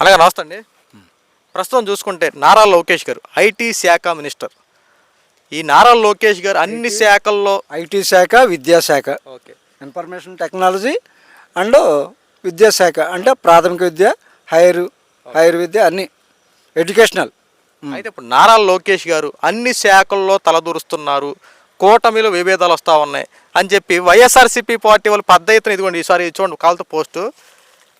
అలాగే నమస్తే అండి. ప్రస్తుతం చూసుకుంటే నారా లోకేష్ గారు ఐటీ శాఖ మినిస్టర్. ఈ నారా లోకేష్ గారు అన్ని శాఖల్లో ఐటీ శాఖ విద్యాశాఖ ఓకే. ఇన్ఫర్మేషన్ టెక్నాలజీ అండ్ విద్యాశాఖ అంటే ప్రాథమిక విద్య హైర్ హైర్ విద్య అన్ని. ఎడ్యుకేషనల్ అయితే ఇప్పుడు నారా లోకేష్ గారు అన్ని శాఖల్లో తలదూరుస్తున్నారు. కూటమిలో విభేదాలు వస్తూ ఉన్నాయి. అని చెప్పి వైఎస్ఆర్సీపీ పార్టీ వాళ్ళు పెద్ద ఎత్తున ఇదిగోండి ఈసారి చూడండి కాలుతో పోస్టు.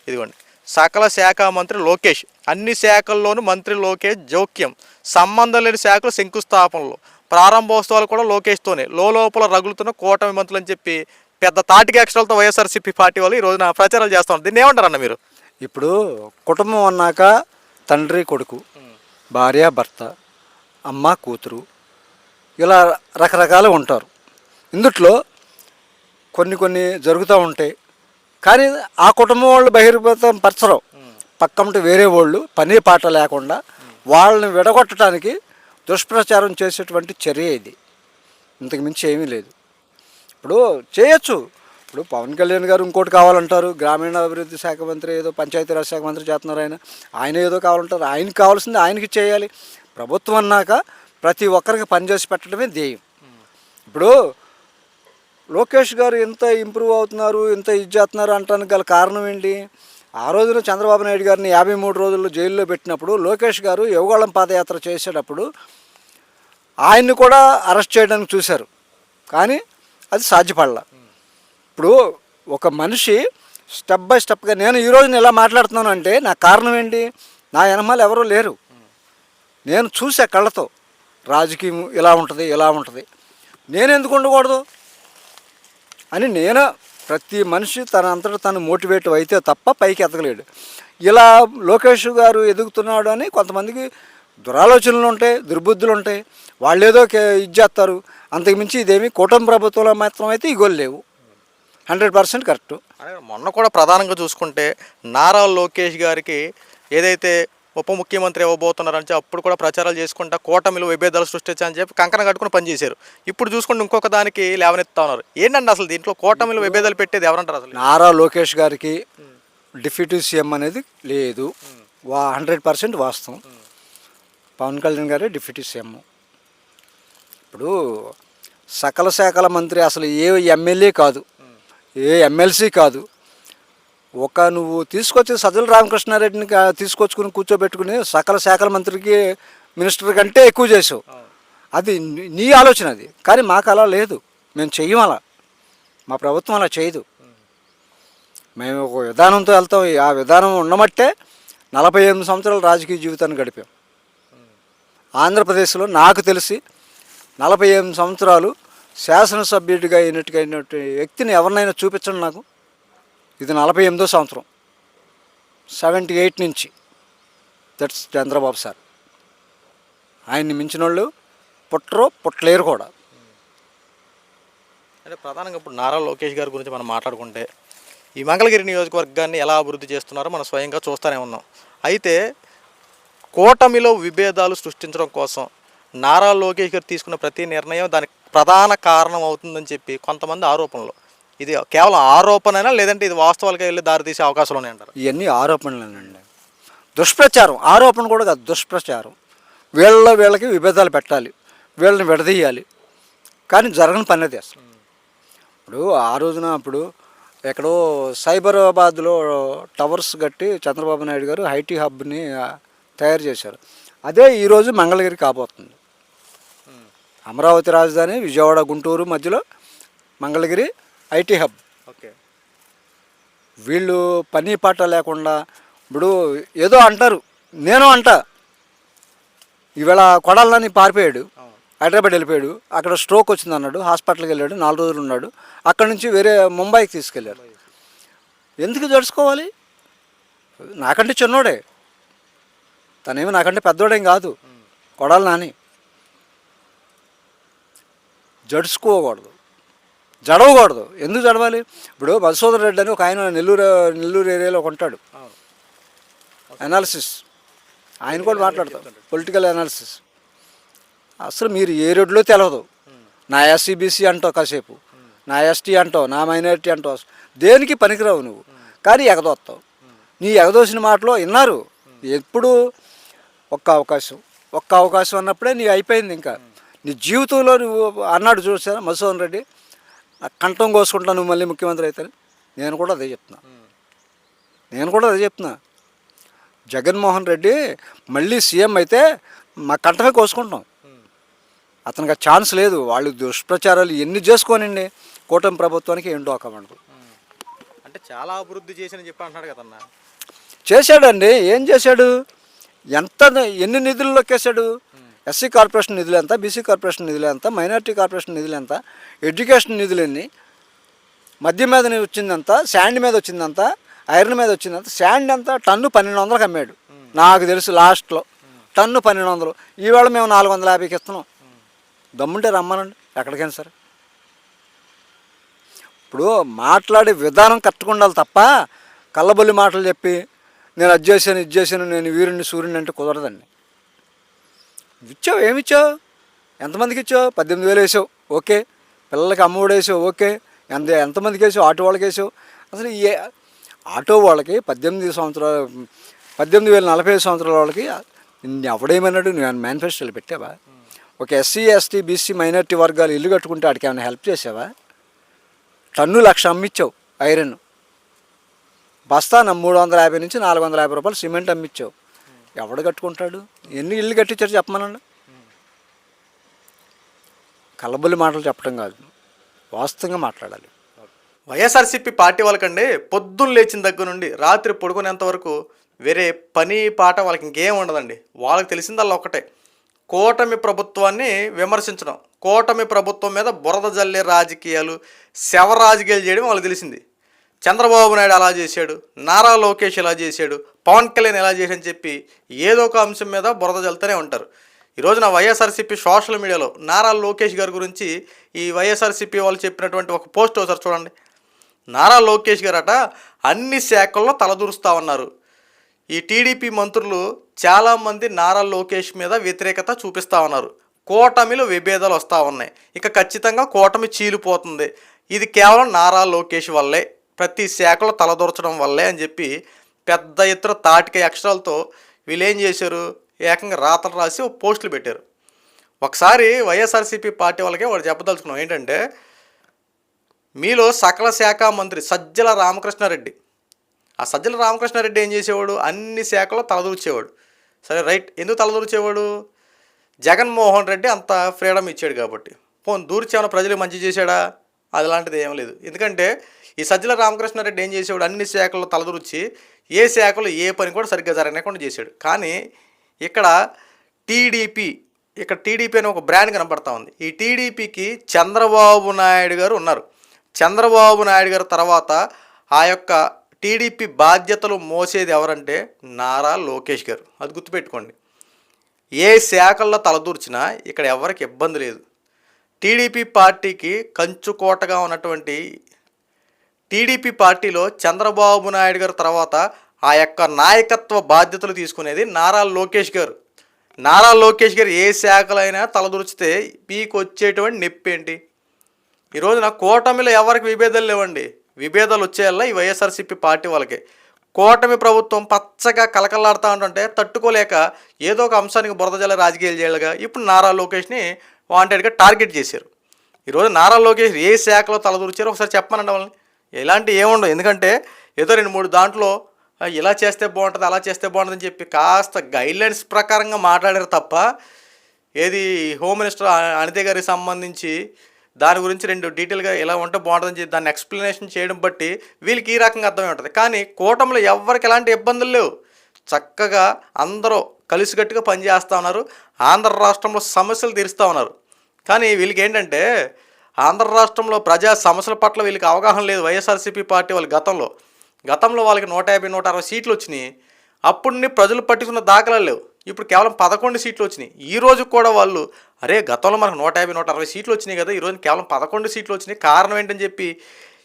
ఇదిగోండి. సకల శాఖ మంత్రి లోకేష్. అన్ని శాఖల్లోనూ మంత్రి లోకేష్ జోక్యం. సంబంధం లేని శాఖలు శంకుస్థాపనలు. ప్రారంభోత్సవాలు కూడా లోకేష్తోనే. లోపల రగులుతున్న కూటమి మంత్రులు అని చెప్పి పెద్ద తాటికి అక్షరాలతో వైఎస్ఆర్సీపీ పార్టీ వాళ్ళు ఈ రోజున ప్రచారాలు చేస్తున్నారు. దీన్ని ఏమంటారన్న మీరు? ఇప్పుడు కుటుంబం అన్నాక తండ్రి కొడుకు భార్య భర్త అమ్మ కూతురు ఇలా రకరకాలు ఉంటారు. ఇందుట్లో కొన్ని కొన్ని జరుగుతూ ఉంటాయి కానీ ఆ కుటుంబం వాళ్ళు బహిర్గతం పరచరు. పక్కంటే వేరే వాళ్ళు పని పాట లేకుండా వాళ్ళని విడగొట్టడానికి దుష్ప్రచారం చేసేటువంటి చర్య ఇది. ఇంతకు మించి ఏమీ లేదు. ఇప్పుడు చేయొచ్చు. ఇప్పుడు పవన్ కళ్యాణ్ గారు ఇంకోటి కావాలంటారు. గ్రామీణాభివృద్ధి శాఖ మంత్రి ఏదో పంచాయతీరాజ్ శాఖ మంత్రి చేస్తున్నారు ఆయన. ఆయన ఏదో కావాలంటారు. ఆయనకి కావాల్సింది ఆయనకి చేయాలి. ప్రభుత్వం అన్నాక ప్రతి ఒక్కరికి పనిచేసి పెట్టడమే ధ్యేయం. ఇప్పుడు లోకేష్ గారు ఎంత ఇంప్రూవ్ అవుతున్నారు ఎంత ఇది చేస్తున్నారు అంటానికి గల కారణం ఏంటి? ఆ రోజున చంద్రబాబు నాయుడు గారిని యాభై మూడు రోజుల్లో జైల్లో పెట్టినప్పుడు లోకేష్ గారు యువగళం పాదయాత్ర చేసేటప్పుడు ఆయన్ని కూడా అరెస్ట్ చేయడానికి చూశారు. కానీ అది సాధ్యపడాల. ఇప్పుడు ఒక మనిషి స్టెప్ బై స్టెప్గా నేను ఈ రోజున ఇలా మాట్లాడుతున్నాను అంటే నా కారణం ఏంటి? నా వెనమాలు ఎవరూ లేరు. నేను చూసే కళ్ళతో రాజకీయం ఇలా ఉంటుంది ఇలా ఉంటుంది. నేను ఎందుకు ఉండకూడదు? అని నేను ప్రతి మనిషి తన అంతటా తను మోటివేట్ అయితే తప్ప పైకి ఎదగలేడు. ఇలా లోకేష్ గారు ఎదుగుతున్నాడు అని కొంతమందికి దురాలోచనలు ఉంటాయి దుర్బుద్ధులు ఉంటాయి. వాళ్ళు ఏదో ఇది చేస్తారు. అంతకుమించి ఇదేమి కూటమి ప్రభుత్వంలో మాత్రం అయితే ఇగోలు లేవు. Hundred percent correct. మొన్న కూడా ప్రధానంగా చూసుకుంటే నారా లోకేష్ గారికి ఏదైతే ఉప ముఖ్యమంత్రి ఇవ్వబోతున్నారని చెప్పి అప్పుడు కూడా ప్రచారాలు చేసుకుంటా కూటమిలో విభేదాలు సృష్టించని చెప్పి కంకణం కట్టుకుని పనిచేశారు. ఇప్పుడు చూసుకుంటే ఇంకొక దానికి లేవనెత్తా ఉన్నారు. ఏంటండి అసలు దీంట్లో కూటమిలో విభేదాలు పెట్టేది ఎవరంటారు అసలు? నారా లోకేష్ గారికి డిప్యూటీ సీఎం అనేది లేదు. వా హండ్రెడ్ పర్సెంట్ వాస్తవం. పవన్ కళ్యాణ్ గారే డిప్యూటీ సీఎం. ఇప్పుడు సకల శాఖల మంత్రి అసలు ఏ ఎమ్మెల్యే కాదు. ఏ ఎమ్మెల్సీ కాదు. ఒక నువ్వు తీసుకొచ్చి సజ్జల రామకృష్ణారెడ్డిని తీసుకొచ్చుకుని కూర్చోబెట్టుకుని సకల శాఖల మంత్రికి మినిస్టర్ కంటే ఎక్కువ చేసావు. అది నీ- ఆలోచన అది. కానీ మాకు అలా లేదు. మేము చెయ్యం అలా. మా ప్రభుత్వం అలా చేయదు. మేము ఒక విధానంతో వెళ్తాం. ఆ విధానం ఉండమట్టే నలభై ఎనిమిది సంవత్సరాల రాజకీయ జీవితాన్ని గడిపాం. ఆంధ్రప్రదేశ్లో నాకు తెలిసి నలభై ఎనిమిది సంవత్సరాలు శాసనసభ్యుడిగా అయినట్టుగా అయినట్టు వ్యక్తిని ఎవరినైనా చూపించండి నాకు. ఇది నలభై ఎనిమిదో సంవత్సరం సెవెంటీ ఎయిట్ నుంచి. That's Chandrababu sir. ఆయన్ని మించిన వాళ్ళు పుట్టరు పుట్టలేరు కూడా. అంటే ప్రధానంగా ఇప్పుడు నారా లోకేష్ గారి గురించి మనం మాట్లాడుకుంటే ఈ మంగళగిరి నియోజకవర్గాన్ని ఎలా అభివృద్ధి చేస్తున్నారో మనం స్వయంగా చూస్తూనే ఉన్నాం. అయితే కూటమిలో విభేదాలు సృష్టించడం కోసం నారా లోకేష్ గారు తీసుకున్న ప్రతి నిర్ణయం దానికి ప్రధాన కారణం అవుతుందని చెప్పి కొంతమంది ఆరోపణలు. ఇది కేవలం ఆరోపణైనా? లేదంటే ఇది వాస్తవాలుగా వెళ్ళి దారితీసే అవకాశాలు ఉన్నాయంటారు ఇవన్నీ ఆరోపణలేనండి. దుష్ప్రచారం. ఆరోపణ కూడా కాదు దుష్ప్రచారం. వీళ్ళ వీళ్ళకి విభేదాలు పెట్టాలి. వీళ్ళని విడదీయాలి. కానీ జరగని పని అది అసలు. ఇప్పుడు ఆ రోజున అప్పుడు ఎక్కడో సైబరాబాద్లో టవర్స్ కట్టి చంద్రబాబు నాయుడు గారు ఐటీ హబ్ని తయారు చేశారు. అదే ఈరోజు మంగళగిరి కాబోతుంది. అమరావతి రాజధాని విజయవాడ గుంటూరు మధ్యలో మంగళగిరి ఐటీ హబ్. ఓకే. వీళ్ళు పని పాట లేకుండా ఇప్పుడు ఏదో అంటారు నేను అంట. ఈవేళ కొడాలని పారిపోయాడు హైదరాబాద్ వెళ్ళిపోయాడు అక్కడ స్ట్రోక్ వచ్చింది అన్నాడు హాస్పిటల్కి వెళ్ళాడు నాలుగు రోజులు ఉన్నాడు అక్కడ నుంచి వేరే ముంబైకి తీసుకెళ్ళారు. ఎందుకు జడుచుకోవాలి? నాకంటే చిన్నోడే. తనేమి నాకంటే పెద్దోడేం కాదు. కొడాలి నాని. జడుచుకోకూడదు. జడవకూడదు. ఎందుకు జడవాలి? ఇప్పుడు మధుసూదన్ రెడ్డి అని ఒక ఆయన నెల్లూరు నెల్లూరు ఏరియాలో ఒక ఉంటాడు. అనాలిసిస్ ఆయన కూడా మాట్లాడతాడు పొలిటికల్ అనాలిసిస్ అసలు మీరు ఏ రోడ్లో తెలవదు. నా ఎస్సీబీసీ అంటావు కాసేపు. నా ఎస్టీ అంటావు. నా మైనారిటీ అంటావు. దేనికి పనికిరావు నువ్వు? కానీ ఎగదోస్తావు. నీ ఎగదోసిన మాటలో విన్నారు. ఎప్పుడు ఒక్క అవకాశం. ఒక్క అవకాశం అన్నప్పుడే నీ అయిపోయింది ఇంకా. నీ జీవితంలో నువ్వు అన్నాడు చూసారా మధుసూదన్ రెడ్డి. కంఠం కోసుకుంటా నువ్వు మళ్ళీ ముఖ్యమంత్రి అయితే నేను కూడా అదే చెప్తున్నా. నేను కూడా అదే చెప్తున్నా. జగన్మోహన్ రెడ్డి మళ్ళీ సీఎం అయితే మా కంఠమే కోసుకుంటాం. అతనికి ఛాన్స్ లేదు. వాళ్ళు దుష్ప్రచారాలు ఎన్ని చేసుకోనండి కూటమి ప్రభుత్వానికి ఏంటో అక్కమంటారు అంటే చాలా అభివృద్ధి చేసిన చెప్పి అంటున్నాడు కదన్నా చేశాడండి. ఏం చేశాడు? ఎంత ఎన్ని నిధులు లొక్కేశాడు? ఎస్సీ కార్పొరేషన్ నిధులు ఎంత బీసీ కార్పొరేషన్ నిధులు ఎంత మైనారిటీ కార్పొరేషన్ నిధులు ఎంత ఎడ్యుకేషన్ నిధులు ఎన్ని మద్యం మీద వచ్చిందంత శాండ్ మీద వచ్చిందంత ఐరన్ మీద వచ్చిందంత శాండ్ అంతా టన్ను పన్నెండు వందలకు అమ్మాడు. నాకు తెలుసు లాస్ట్లో. టన్ను పన్నెండు వందలు. ఈవేళ మేము నాలుగు వందల యాభైకి ఇస్తున్నాం. దమ్ముంటే రమ్మనండి. ఎక్కడికైనా సరే. ఇప్పుడు మాట్లాడే విధానం కరెక్ట్గా ఉండాలి తప్ప కళ్ళబొల్లి మాటలు చెప్పి నేను అది చేశాను ఇది చేశాను నేను వీరుని సూర్యుని అంటే కుదరదండి. ఇచ్చావు? ఏమి ఇచ్చావు ఎంతమందికి ఇచ్చావు? పద్దెనిమిది వేలు వేసావు. ఓకే. పిల్లలకి అమ్మఒడి వేసావు. ఓకే. ఎంత ఎంతమందికి వేసావు? ఆటో వాళ్ళకి వేసావు. అసలు ఏ ఆటో వాళ్ళకి పద్దెనిమిది సంవత్సరాలు పద్దెనిమిది వేల నలభై ఐదు సంవత్సరాల వాళ్ళకి నిన్ను ఎవడేమన్నాడు? నువ్వు మేనిఫెస్టోలు పెట్టావా? ఒక ఎస్సీ ఎస్టీ బీసీ మైనారిటీ వర్గాలు ఇల్లు కట్టుకుంటే వాడికి ఏమైనా హెల్ప్ చేసావా? టన్ను లక్ష అమ్మిచ్చావు ఐరన్. బస్తాన మూడు వందల యాభై నుంచి నాలుగు వందల యాభై రూపాయలు సిమెంట్ అమ్మిచ్చావు. ఎవడు కట్టుకుంటాడు? ఎన్ని ఇల్లు కట్టించారు చెప్పమనండి? కలబలి మాటలు చెప్పడం కాదు. వాస్తవంగా మాట్లాడాలి. వైఎస్ఆర్సీపీ పార్టీ వాళ్ళకండి పొద్దున్న లేచిన దగ్గర నుండి రాత్రి పడుకునేంత వరకు వేరే పని పాట వాళ్ళకి ఇంకేం ఉండదండి. వాళ్ళకి తెలిసిందల్లా ఒకటే. కూటమి ప్రభుత్వాన్ని విమర్శించడం కూటమి ప్రభుత్వం మీద బురద జల్లే రాజకీయాలు శవ రాజకీయాలు చేయడం వాళ్ళకి తెలిసింది. చంద్రబాబు నాయుడు అలా చేశాడు? నారా లోకేష్ ఇలా చేశాడు? పవన్ కళ్యాణ్ ఎలా చేశాడని చెప్పి ఏదో ఒక అంశం మీద బురద చల్లుతూనే ఉంటారు. ఈ రోజున వైఎస్ఆర్సీపీ సోషల్ మీడియాలో నారా లోకేష్ గారి గురించి ఈ వైఎస్ఆర్సీపీ వాళ్ళు చెప్పినటువంటి ఒక పోస్ట్ ఒకసారి చూడండి. నారా లోకేష్ గారట అన్ని శాఖల్లో తలదూరుస్తా ఉన్నారు. ఈ టీడీపీ మంత్రులు చాలామంది నారా లోకేష్ మీద వ్యతిరేకత చూపిస్తూ ఉన్నారు. కూటమిలో విభేదాలు వస్తూ ఉన్నాయి. ఇక ఖచ్చితంగా కూటమి చీలిపోతుంది. ఇది కేవలం నారా లోకేష్ వల్లే. ప్రతి శాఖలో తలదూర్చడం వల్లే అని చెప్పి పెద్ద ఎత్తున తాటిక అక్షరాలతో వీళ్ళేం చేశారు? ఏకంగా రాతలు రాసి ఓ పోస్టులు పెట్టారు. ఒకసారి వైఎస్ఆర్సీపీ పార్టీ వాళ్ళకే వాడు చెప్పదలుచుకున్నాం. ఏంటంటే మీలో సకల శాఖ మంత్రి సజ్జల రామకృష్ణారెడ్డి. ఆ సజ్జల రామకృష్ణారెడ్డి ఏం చేసేవాడు? అన్ని శాఖలో తలదూర్చేవాడు. సరే రైట్. ఎందుకు తలదూర్చేవాడు? జగన్మోహన్ రెడ్డి అంత ఫ్రీడమ్ ఇచ్చాడు కాబట్టి. పోన్ దూర్చేమన్నా ప్రజలు మంచి చేశాడా? అది లాంటిది ఏం లేదు. ఎందుకంటే ఈ సజ్జల రామకృష్ణారెడ్డి ఏం చేసేవాడు? అన్ని శాఖల్లో తలదూర్చి ఏ శాఖలో ఏ పని కూడా సరిగ్గా జరగకుండా చేశాడు కానీ ఇక్కడ టీడీపీ ఇక్కడ టీడీపీ అనే ఒక బ్రాండ్ కనపడతా ఉంది. ఈ టీడీపీకి చంద్రబాబు నాయుడు గారు ఉన్నారు. చంద్రబాబు నాయుడు గారు తర్వాత ఆ యొక్క టీడీపీ బాధ్యతలు మోసేది ఎవరంటే నారా లోకేష్ గారు. అది గుర్తుపెట్టుకోండి. ఏ శాఖల్లో తలదూర్చినా ఇక్కడ ఎవరికి ఇబ్బంది లేదు. టీడీపీ పార్టీకి కంచుకోటగా ఉన్నటువంటి టీడీపీ పార్టీలో చంద్రబాబు నాయుడు గారు తర్వాత ఆ యొక్క నాయకత్వ బాధ్యతలు తీసుకునేది నారా లోకేష్ గారు. నారా లోకేష్ గారు ఏ శాఖలైనా తలదూర్చితే మీకు వచ్చేటువంటి నొప్పి ఏంటి ఈరోజు నా కూటమిలో ఎవరికి విభేదాలు లేవండి. విభేదాలు వచ్చేయాల ఈ వైఎస్ఆర్సీపీ పార్టీ వాళ్ళకి. కూటమి ప్రభుత్వం పచ్చగా కలకలాడుతూ ఉంటుంటే తట్టుకోలేక ఏదో ఒక అంశానికి బురదజల రాజకీయాలు చేయాలిగా ఇప్పుడు నారా లోకేష్ని వాంటెడ్గా టార్గెట్ చేశారు. ఈరోజు నారా లోకేష్ ఏ శాఖలో తలదూర్చారో ఒకసారి చెప్పమనండి వాళ్ళని. ఇలాంటి ఏముండవు. ఎందుకంటే ఏదో రెండు మూడు దాంట్లో ఇలా చేస్తే బాగుంటుంది అలా చేస్తే బాగుంటుంది అని చెప్పి కాస్త గైడ్లైన్స్ ప్రకారంగా మాట్లాడారు తప్ప ఏది హోమ్ మినిస్టర్ అనిత గారికి సంబంధించి దాని గురించి రెండు డీటెయిల్గా ఇలా ఉంటే బాగుంటుందని చెప్పి దాన్ని ఎక్స్ప్లెనేషన్ చేయడం బట్టి వీళ్ళకి ఈ రకంగా అర్థమై ఉంటుంది. కానీ కూటమిలో ఎవరికి ఎలాంటి ఇబ్బందులు లేవు. చక్కగా అందరూ కలిసికట్టుగా పనిచేస్తూ ఉన్నారు. ఆంధ్ర రాష్ట్రంలో సమస్యలు తీరుస్తూ ఉన్నారు. కానీ వీళ్ళకి ఏంటంటే ఆంధ్ర రాష్ట్రంలో ప్రజా సమస్యల పట్ల వీళ్ళకి అవగాహన లేదు. వైఎస్ఆర్సీపీ పార్టీ వాళ్ళ గతంలో గతంలో వాళ్ళకి నూట యాభై నూట అరవై సీట్లు వచ్చినాయి. అప్పుడు ప్రజలు పట్టుకున్న దాఖలాలు లేవు. ఇప్పుడు కేవలం పదకొండు సీట్లు వచ్చినాయి. ఈ రోజు కూడా వాళ్ళు అరే గతంలో మనకు నూట యాభై నూట అరవై సీట్లు వచ్చినాయి కదా ఈరోజు కేవలం పదకొండు సీట్లు వచ్చినాయి. కారణం ఏంటని చెప్పి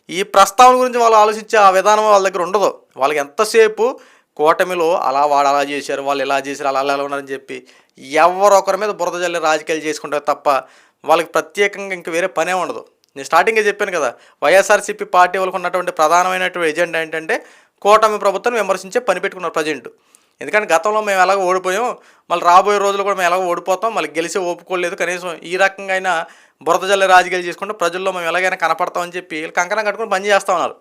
ఈ ప్రస్తావన గురించి వాళ్ళు ఆలోచించే ఆ విధానం వాళ్ళ దగ్గర ఉండదు. వాళ్ళకి ఎంతసేపు కూటమిలో అలా వాడు అలా చేశారు వాళ్ళు ఇలా చేశారు అలా అలా ఉన్నారని చెప్పి ఎవరొకరి మీద బురద జల్లి రాజకీయాలు చేసుకుంటారు తప్ప వాళ్ళకి ప్రత్యేకంగా ఇంక వేరే పనే ఉండదు. నేను స్టార్టింగే చెప్పాను కదా వైఎస్ఆర్సీపీ పార్టీ వాళ్ళకు ఉన్నటువంటి ప్రధానమైనటువంటి ఎజెండా ఏంటంటే కూటమి ప్రభుత్వం విమర్శించే పని పెట్టుకున్నారు ప్రజెంట్. ఎందుకంటే గతంలో మేము ఎలాగో ఓడిపోయాం మళ్ళీ రాబోయే రోజులు కూడా మేము ఎలాగో ఓడిపోతాం మళ్ళీ గెలిచి ఒప్పుకోలేదు కనీసం ఈ రకంగా అయినా బురద జల్లి రాజకీయాలు చేసుకుంటే ప్రజల్లో మేము ఎలాగైనా కనపడతామని చెప్పి వీళ్ళు కంకణం కట్టుకుని పని చేస్తా ఉన్నారు.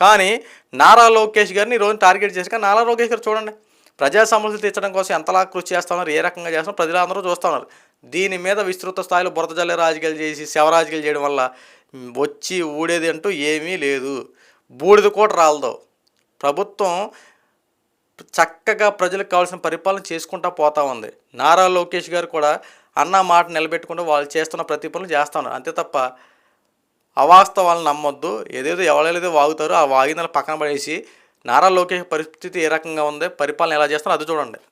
కానీ నారా లోకేష్ గారిని ఈరోజు టార్గెట్ చేసి కానీ నారా లోకేష్ గారు చూడండి ప్రజా సమస్యలు తీర్చడం కోసం ఎంతలా కృషి చేస్తున్నారు ఏ రకంగా చేస్తున్నారు ప్రజలందరూ చూస్తున్నారు దీని మీద విస్తృత స్థాయిలో బురదజల్లే రాజకీయాలు చేసి శవరాజకీయాలు చేయడం వల్ల వచ్చి ఊడేది అంటూ ఏమీ లేదు. బూడిద కూడా రాలదు. ప్రభుత్వం చక్కగా ప్రజలకు కావాల్సిన పరిపాలన చేసుకుంటా పోతా ఉంది. నారా లోకేష్ గారు కూడా అన్న మాట నిలబెట్టుకుంటూ వాళ్ళు చేస్తున్న ప్రతి పనులు చేస్తా ఉన్నారు. అంతే తప్ప అవాస్తవాలను నమ్మొద్దు. ఏదేదో ఎవరైతే వాగుతారో ఆ వాగిన పక్కన పడేసి నారా లోకేష్ పరిస్థితి ఏ రకంగా ఉంది పరిపాలన ఎలా చేస్తారో అది చూడండి.